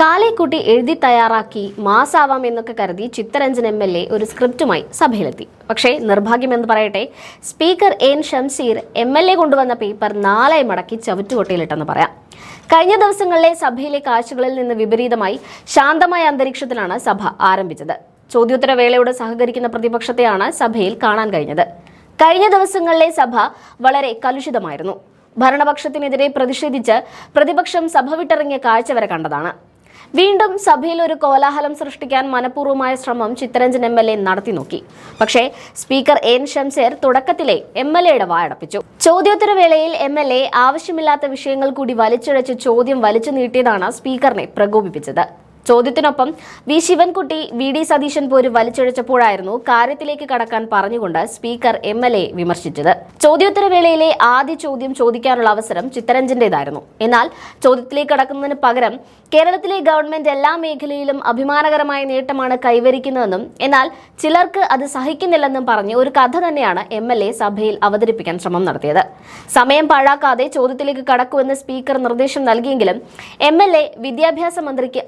കാലേക്കുട്ടി എഴുതി തയ്യാറാക്കി മാസാവാം എന്നൊക്കെ കരുതി ചിത്തരഞ്ജൻ എം എൽ എ ഒരു സ്ക്രിപ്റ്റുമായി സഭയിലെത്തി. പക്ഷേ നിർഭാഗ്യമെന്ന് പറയട്ടെ speaker N Shamseer M L A കൊണ്ടുവന്ന പേപ്പർ നാളെ മടക്കി ചവിറ്റുകൊട്ടയിലിട്ടെന്ന് പറയാം. കഴിഞ്ഞ ദിവസങ്ങളിലെ സഭയിലെ കാഴ്ചകളിൽ നിന്ന് വിപരീതമായി ശാന്തമായ അന്തരീക്ഷത്തിലാണ് സഭ ആരംഭിച്ചത്. ചോദ്യോത്തരവേളയോട് സഹകരിക്കുന്ന പ്രതിപക്ഷത്തെയാണ് സഭയിൽ കാണാൻ കഴിഞ്ഞത്. കഴിഞ്ഞ ദിവസങ്ങളിലെ സഭ വളരെ കലുഷിതമായിരുന്നു. ഭരണപക്ഷത്തിനെതിരെ പ്രതിഷേധിച്ച് പ്രതിപക്ഷം സഭ വിട്ടിറങ്ങിയ കാഴ്ച വരെ കണ്ടതാണ്. വീണ്ടും സഭയിൽ ഒരു കോലാഹലം സൃഷ്ടിക്കാൻ മനഃപൂർവമായ ശ്രമം ചിത്തരഞ്ജൻ എം എൽ എ നടത്തി നോക്കി. പക്ഷേ സ്പീക്കർ എൻ ഷംസേർ തുടക്കത്തിലെ എം എൽ എയുടെ വായടപ്പിച്ചു. ചോദ്യോത്തരവേളയിൽ എം എൽ എ ആവശ്യമില്ലാത്ത വിഷയങ്ങൾ കൂടി വലിച്ചിഴച്ച് ചോദ്യം വലിച്ചു നീട്ടിയതാണ് സ്പീക്കറിനെ പ്രകോപിപ്പിച്ചത്. ചോദ്യത്തിനൊപ്പം V Sivankutty V D Satheesan പോര് വലിച്ചൊഴിച്ചപ്പോഴായിരുന്നു കാര്യത്തിലേക്ക് കടക്കാൻ പറഞ്ഞുകൊണ്ട് സ്പീക്കർ എം എൽ എ വിമർശിച്ചത്. ചോദ്യോത്തരവേളയിലെ ആദ്യ ചോദ്യം ചോദിക്കാനുള്ള അവസരം ചിത്തരഞ്ജന്റേതായിരുന്നു. എന്നാൽ ചോദ്യത്തിലേക്ക് കടക്കുന്നതിന് പകരം കേരളത്തിലെ ഗവൺമെന്റ് എല്ലാ മേഖലയിലും അഭിമാനകരമായ നേട്ടമാണ് കൈവരിക്കുന്നതെന്നും എന്നാൽ ചിലർക്ക് അത് സഹിക്കുന്നില്ലെന്നും പറഞ്ഞ് ഒരു കഥ തന്നെയാണ് എം എൽ എ സഭയിൽ അവതരിപ്പിക്കാൻ ശ്രമം നടത്തിയത്. സമയം പാഴാക്കാതെ ചോദ്യത്തിലേക്ക് കടക്കുമെന്ന് സ്പീക്കർ നിർദ്ദേശം നൽകിയെങ്കിലും എം എൽ എ വിദ്യാഭ്യാസ മന്ത്രിക്ക്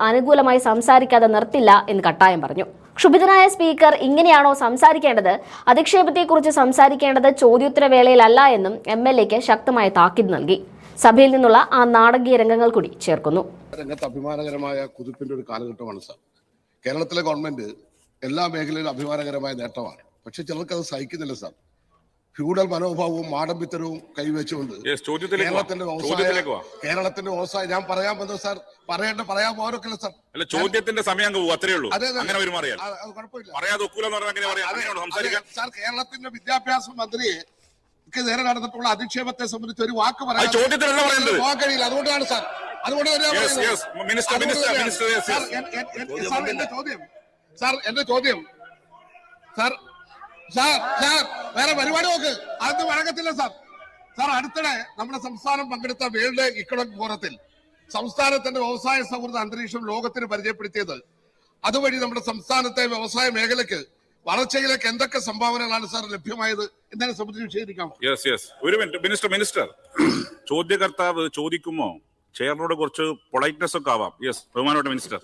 അനുകൂലമായി സംസാരിക്കാതെ നിർത്തില്ല എന്ന് കട്ടായം പറഞ്ഞു. ക്ഷുഭിതനായ സ്പീക്കർ ഇങ്ങനെയാണോ സംസാരിക്കേണ്ടത്? അധിക്ഷേപത്തെക്കുറിച്ച് സംസാരിക്കേണ്ടത് ചോദ്യോത്തരവേളയിലല്ല എന്നും എം എൽ എക്ക് ശക്തമായ താക്കീത് നൽകി. സഭയിൽ നിന്നുള്ള ആ നാടകീയ രംഗങ്ങൾ കൂടി ചേർക്കുന്നു. രംഗത്ത് അഭിമാനകരമായ കുതിപ്പിന്റെ ഒരു കാലഘട്ടമാണ് സാർ. കേരളത്തിലെ ഗവൺമെന്റ് എല്ലാ മേഖലയിലും അഭിമാനകരമായ നേട്ടമാണ്. പക്ഷെ ചിലർക്ക് അത് സഹിക്കുന്നില്ല സാർ. ഫ്യൂഡൽ മനോഭാവവും ആഡംബിത്തരവും കൈവച്ചുകൊണ്ട് കേരളത്തിന്റെ വ്യവസായ ചോദ്യത്തിലേക്ക് വാ. കേരളത്തിന്റെ വ്യവസായം ഞാൻ പറയാൻ വന്നത് സാർ പറയേണ്ട പറയാൻ പോരൊക്കെ സാർ. അല്ല ചോദ്യത്തിന്റെ സമയം അങ്ങ് പോകും അത്രേ ഉള്ളൂ. അങ്ങനെ പെരുമാറിയാൽ. പറയാതെ സാർ കേരളത്തിന്റെ വിദ്യാഭ്യാസ മന്ത്രിയെ നേരെ നടന്നിട്ടുള്ള അധിക്ഷേപത്തെ സംബന്ധിച്ച് ഒരു വാക്ക് പറയാൻ പോകാൻ കഴിയില്ല അതുകൊണ്ടാണ് സാർ. അതുകൊണ്ടാണ് സാർ എന്റെ ചോദ്യം. സാർ എന്റെ ചോദ്യം. സാർ സാർ സാർ വേറെ പരിപാടി നോക്ക്. അതൊന്നും വഴങ്ങത്തില്ല സാർ. സാർ അടുത്തിടെ നമ്മുടെ സംസ്ഥാനം പങ്കെടുത്ത വേൾഡ് ഇക്കണോമിക് ഫോറത്തിൽ സംസ്ഥാനത്തിന്റെ വ്യവസായ സൗഹൃദ അന്തരീക്ഷം ലോകത്തിന് പരിചയപ്പെടുത്തിയത്. അതുവഴി നമ്മുടെ സംസ്ഥാനത്തെ വ്യവസായ മേഖലയ്ക്ക് വളർച്ചയിലേക്ക് എന്തൊക്കെ സംഭാവനകളാണ് സാർ ലഭ്യമായത് എന്നതിനെ സംബന്ധിച്ച് വിശദീകരിക്കാമോ? യെസ് യെസ് ഒരു മിനിറ്റ്. മിനിസ്റ്റർ മിനിസ്റ്റർ ചോദ്യകർത്താവ് ചോദിക്കുമോ? ചെയറിനോട് കുറച്ച് പൊളൈറ്റ്നെസ് ഒക്കെ ആവാം. Yes ബഹുമാനോട്ട് minister